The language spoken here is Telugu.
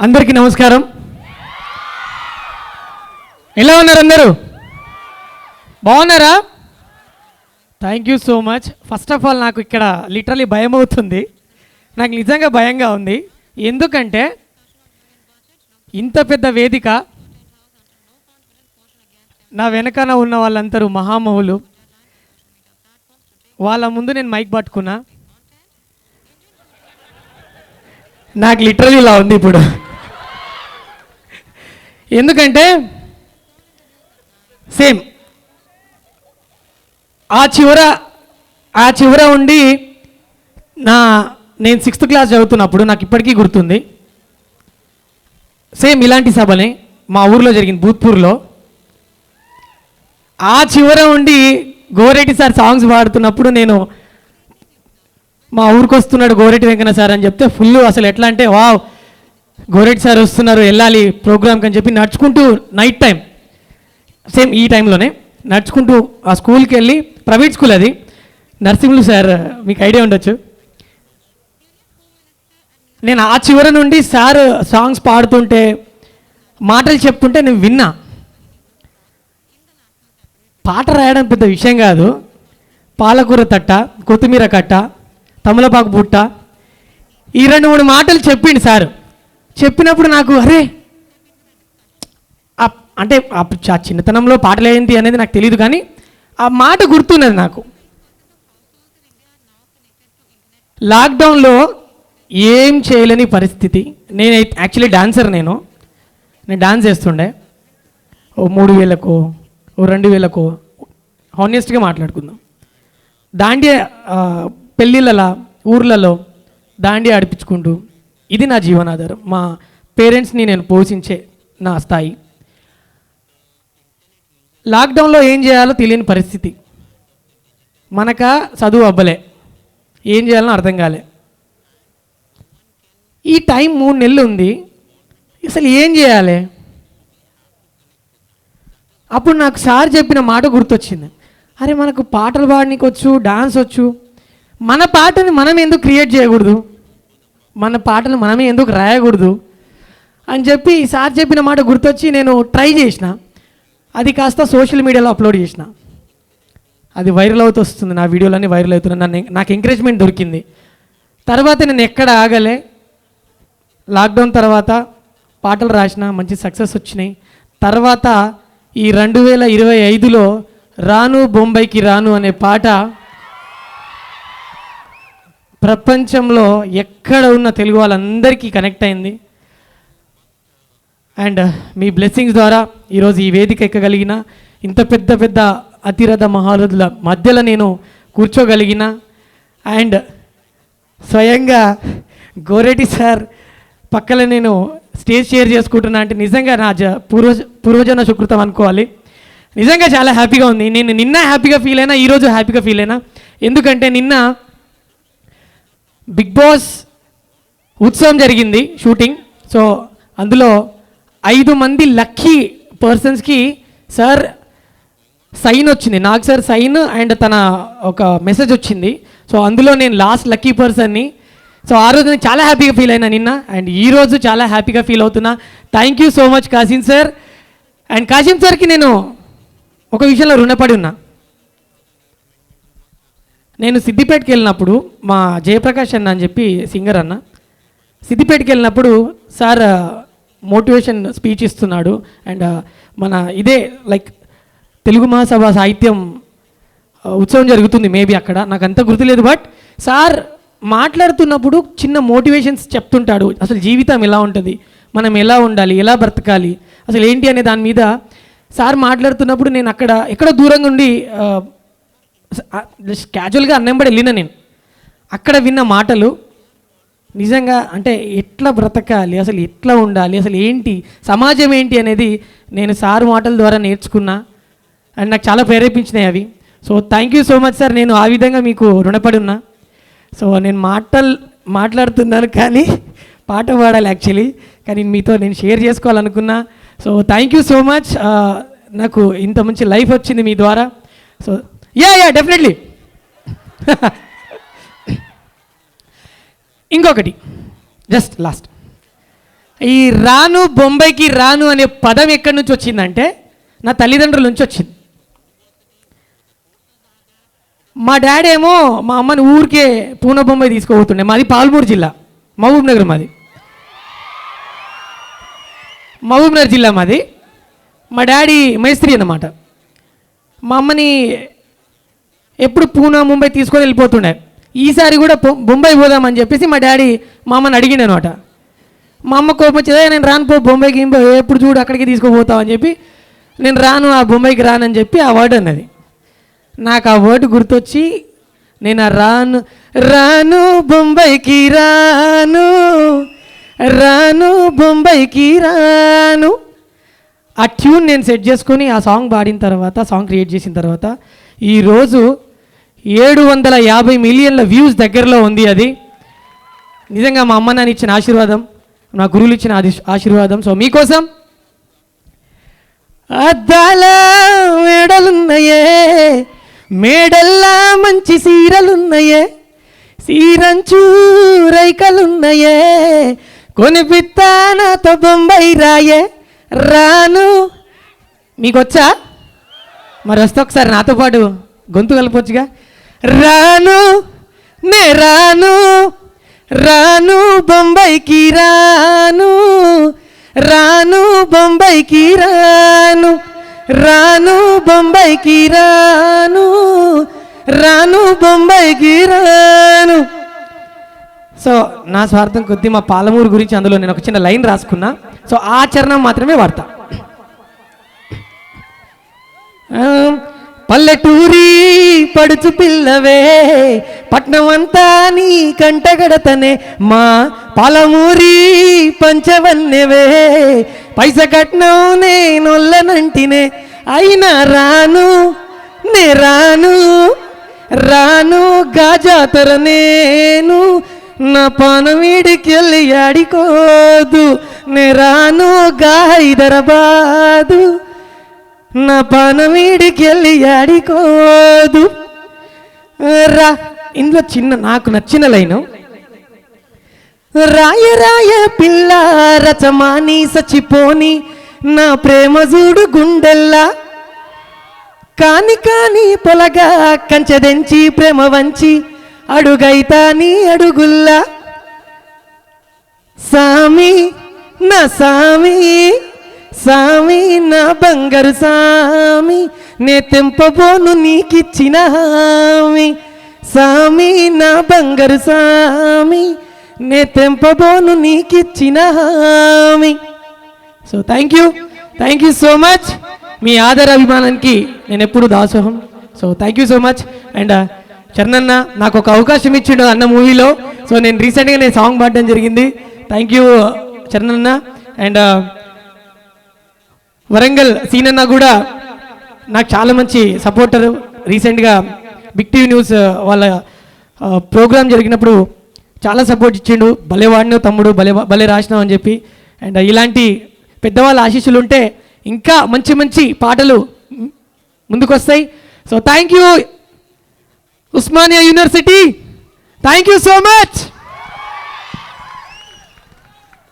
అందరికీ నమస్కారం. ఎలా ఉన్నారు అందరూ? బాగున్నారా? Thank you so much first of all నాకు ఇక్కడ లిటరలీ భయం అవుతుంది. నాకు నిజంగా భయంగా ఉంది. ఎందుకంటే ఇంత పెద్ద వేదిక నా వెనకన ఉన్న వాళ్ళందరూ మహామహులు. వాళ్ళ ముందు నేను మైక్ పట్టుకున్నా. నాకు లిటరలీ ఇలా ఉంది ఇప్పుడు. ఎందుకంటే సేమ్ ఆ చివర ఆ చివర ఉండి నా నేను సిక్స్త్ క్లాస్ చదువుతున్నప్పుడు నాకు ఇప్పటికీ గుర్తుంది. సేమ్ ఇలాంటి సభని మా ఊర్లో జరిగింది భూత్పూర్లో. ఆ చివర ఉండి గోరెడ్డి సార్ సాంగ్స్ పాడుతున్నప్పుడు నేను మా ఊరికి వస్తున్నాడు గోరెడ్డి వెంకన్న సార్ అని చెప్తే ఫుల్ అసలు ఎట్లా అంటే వావ్ గోరెడ్డి సార్ వస్తున్నారు వెళ్ళాలి ప్రోగ్రామ్కి అని చెప్పి నడుచుకుంటూ నైట్ టైం. సేమ్ ఈ టైంలోనే నడుచుకుంటూ ఆ స్కూల్కి వెళ్ళి ప్రైవేట్ స్కూల్ అది. నర్సింహులు సార్ మీకు ఐడియా ఉండొచ్చు. నేను ఆ చివరి నుండి సార్ సాంగ్స్ పాడుతుంటే మాటలు చెప్తుంటే నేను విన్నా. పాట రాయడం పెద్ద విషయం కాదు. పాలకూర తట్ట కొత్తిమీర కట్ట తమలపాకు బుట్ట ఈ రెండు మూడు మాటలు చెప్పిండు సారు. చెప్పినప్పుడు నాకు అరే అంటే ఆ చిన్నతనంలో పాటలు ఏంటి అనేది నాకు తెలియదు కానీ ఆ మాట గుర్తున్నది నాకు. లాక్డౌన్లో ఏం చేయలేని పరిస్థితి. నేను యాక్చువల్లీ డాన్సర్ నేను. నేను డాన్స్ చేస్తుండే. ఓ మూడు వేలకు ఓ రెండు వేలకు హానెస్ట్గా మాట్లాడుకుందాం. దాండియా ఆ, పెళ్ళిళ్ళలా ఊర్లలో దాండియా ఆడిపించుకుంటూ ఇది నా జీవనాధారం. మా పేరెంట్స్ని నేను పోషించే నా స్థాయి. లాక్డౌన్లో ఏం చేయాలో తెలియని పరిస్థితి. మనక చదువు అబ్బలే ఏం చేయాలో అర్థం కాలే. ఈ టైం మూడు నెలలు ఉంది. అసలు ఏం చేయాలి? అప్పుడు నాకు సార్ చెప్పిన మాట గుర్తొచ్చింది. అరే మనకు పాటలు పాడనీకి వచ్చు డాన్స్ వచ్చు. మన పాటని మనం ఎందుకు క్రియేట్ చేయకూడదు? మన పాటలు మనమే ఎందుకు రాయకూడదు అని చెప్పి సార్ చెప్పిన మాట గుర్తొచ్చి నేను ట్రై చేసిన. అది కాస్త సోషల్ మీడియాలో అప్లోడ్ చేసిన. అది వైరల్ అవుతూ వస్తుంది. నా వీడియోలన్నీ వైరల్ అవుతున్నాయి. నన్ను నాకు ఎంకరేజ్మెంట్ దొరికింది. తర్వాత నేను ఎక్కడ ఆగలే. లాక్డౌన్ తర్వాత పాటలు రాసిన మంచి సక్సెస్ వచ్చినాయి. తర్వాత ఈ రెండు వేల ఇరవై ఐదులో రాను బొంబాయికి రాను అనే పాట ప్రపంచంలో ఎక్కడ ఉన్న తెలుగు వాళ్ళందరికీ కనెక్ట్ అయింది. అండ్ uh, మీ బ్లెస్సింగ్స్ ద్వారా ఈరోజు ఈ వేదిక ఎక్కగలిగిన ఇంత పెద్ద పెద్ద అతిరథ మహారథుల మధ్యలో నేను కూర్చోగలిగిన. అండ్ స్వయంగా గోరెడ్డి సార్ పక్కన నేను స్టేజ్ షేర్ చేసుకుంటున్నా అంటే నిజంగా నా జ పూర్వజ పూర్వజన సుకృతం అనుకోవాలి. నిజంగా చాలా హ్యాపీగా ఉంది. నేను నిన్న హ్యాపీగా ఫీల్ అయినా ఈరోజు హ్యాపీగా ఫీల్ అయినా. ఎందుకంటే నిన్న బిగ్ బాస్ ఉత్సవం జరిగింది షూటింగ్. సో అందులో ఐదు మంది లక్కీ పర్సన్స్కి సార్ సైన్ వచ్చింది. నాకు సార్ సైన్ అండ్ తన ఒక మెసేజ్ వచ్చింది. సో అందులో నేను లాస్ట్ లక్కీ పర్సన్ని సో ఆ రోజు నేను చాలా హ్యాపీగా ఫీల్ అయినా నిన్న. అండ్ ఈ రోజు చాలా హ్యాపీగా ఫీల్ అవుతున్నా. Thank you so much Kasim sir and Kasim సార్కి నేను ఒక విషయంలో రుణపడి ఉన్నా. నేను సిద్దిపేటకి వెళ్ళినప్పుడు మా జయప్రకాష్ అన్న అని చెప్పి సింగర్ అన్న. సిద్దిపేటకి వెళ్ళినప్పుడు సార్ మోటివేషన్ స్పీచ్ ఇస్తున్నాడు అండ్ మన ఇదే లైక్ తెలుగు మహాసభ సాహిత్యం ఉత్సవం జరుగుతుంది మేబీ అక్కడ. నాకు అంత గుర్తులేదు బట్ సార్ మాట్లాడుతున్నప్పుడు చిన్న మోటివేషన్స్ చెప్తుంటాడు. అసలు జీవితం ఎలా ఉంటుంది? మనం ఎలా ఉండాలి? ఎలా బ్రతకాలి? అసలు ఏంటి అనే దాని మీద సార్ మాట్లాడుతున్నప్పుడు నేను అక్కడ ఎక్కడో దూరంగా ఉండి జస్ట్ క్యాజువల్గా అన్నంబడి వెళ్ళిన నేను. అక్కడ విన్న మాటలు నిజంగా అంటే ఎట్లా బ్రతకాలి అసలు ఎట్లా ఉండాలి అసలు ఏంటి సమాజం ఏంటి అనేది నేను సార్ మాటల ద్వారా నేర్చుకున్నా. అండ్ నాకు చాలా ప్రేరేపించినాయి అవి. So thank you so much sir నేను ఆ విధంగా మీకు రుణపడి ఉన్నా. సో నేను మాటలు మాట్లాడుతున్నాను కానీ పాట పాడాలి యాక్చువల్లీ కానీ మీతో నేను share చేసుకోవాలనుకున్నా. So thank you so much నాకు ఇంత మంచి లైఫ్ వచ్చింది మీ ద్వారా. సో యా యా డెఫినెట్లీ ఇంకొకటి. జస్ట్ లాస్ట్ ఈ రాను బొంబాయికి రాను అనే పదం ఎక్కడి నుంచి వచ్చిందంటే నా తల్లిదండ్రుల నుంచి వచ్చింది. మా డాడీ ఏమో మా అమ్మని ఊరికే పూన బొంబాయి తీసుకోబోతుండే మాది పాల్మూరు జిల్లా. మహబూబ్ నగర్ మాది. మహబూబ్ నగర్ జిల్లా మాది. మా డాడీ మేస్త్రి అన్నమాట. మా అమ్మని ఎప్పుడు పూనా ముంబై తీసుకొని వెళ్ళిపోతుండే. ఈసారి కూడా బొంబాయి పోదామని చెప్పేసి మా డాడీ మా అమ్మని అడిగిండు అనమాట మా అమ్మ కోపం వచ్చేదా నేను రాను పో బొంబాయికి ఎప్పుడు చూడు అక్కడికి తీసుకుపోతావు అని చెప్పి నేను రాను ఆ బొంబాయికి రానని చెప్పి ఆ వర్డ్ అన్నది. నాకు ఆ వర్డ్ గుర్తొచ్చి నేను ఆ రాను రాను బొంబాయికి రాను రాను బొంబాయికి రాను. ఆ ట్యూన్ నేను సెట్ చేసుకొని ఆ సాంగ్ పాడిన తర్వాత సాంగ్ క్రియేట్ చేసిన తర్వాత ఈరోజు ఏడు వందల యాభై మిలియన్ల వ్యూస్ దగ్గరలో ఉంది అది. నిజంగా మా అమ్మ నాన్న ఇచ్చిన ఆశీర్వాదం నా గురువులు ఇచ్చిన ఆది- ఆశీర్వాదం. సో మీకోసం అద్దాల మేడలున్నాయే మేడల్లా మంచి సీరలున్నాయే సీరంచు రైకలున్నాయే కొనిపిత్తా నాతో బొంబాయి రాయే రాను. మీకొచ్చా? మరి వస్తే ఒకసారి నాతో పాటు గొంతు కలపొచ్చుగా. రాను నే రాను రాను బొంబాయికి రాను రాను బొంబాయికి రాను రాను బొంబాయికి రాను రాను బొంబాయికి రాను. సో నా స్వార్థం కొద్దీ మా పాలమూరు గురించి అందులో నేను ఒక చిన్న లైన్ రాసుకున్నా. సో ఆ చరణం మాత్రమే వాడతా పల్లెటూరి పడుచు పిల్లవే పట్నం అంతా నీ కంటగడతనే. మా పాలమూరి పంచవన్నెవే పైస కట్నం నేనొల్లనంటినే అయినా రాను నే రాను రాను గాజాతర నేను. నా పానం వీడికెళ్ళి ఆడికోదు నే రాను గా హైదరాబాదు. నా పానం వీడికెళ్ళి ఆడికోదు. రా ఇందులో చిన్న నాకు నచ్చిన లైను. రాయ రాయ పిల్ల రచమాని సచిపోని నా ప్రేమ చూడు గుండెల్లా. కాని కాని పొలగా కంచెదెంచి ప్రేమ వంచి అడుగైతా నీ అడుగుల్లా. సామి నా సామి సామి నా బంగారు సామి నే తెంపబోను నీకిచ్చిన హామీ. సామి నా బంగారు సామి నే తెంపబోను నీకిచ్చిన హామీ. So thank you thank you so much మీ ఆదర అభిమానానికి నేను ఎప్పుడు దాసోహం. So thank you so much and చరణన్న నాకు ఒక అవకాశం ఇచ్చిండు అన్న మూవీలో. సో నేను రీసెంట్గా నేను సాంగ్ పాడడం జరిగింది. థ్యాంక్ యూ చరణన్న. అండ్ uh, వరంగల్ సీనన్న కూడా నాకు చాలా మంచి సపోర్టర్ రీసెంట్గా బిగ్ టీవీ న్యూస్ వాళ్ళ ప్రోగ్రామ్ జరిగినప్పుడు చాలా సపోర్ట్ ఇచ్చిండు. భలే వాడినావు తమ్ముడు భలే భలే రాసినావు అని చెప్పి. అండ్ ఇలాంటి పెద్దవాళ్ళ ఆశీస్సులు ఉంటే ఇంకా మంచి మంచి పాటలు ముందుకు వస్తాయి so thank you Osmania university. Thank you so much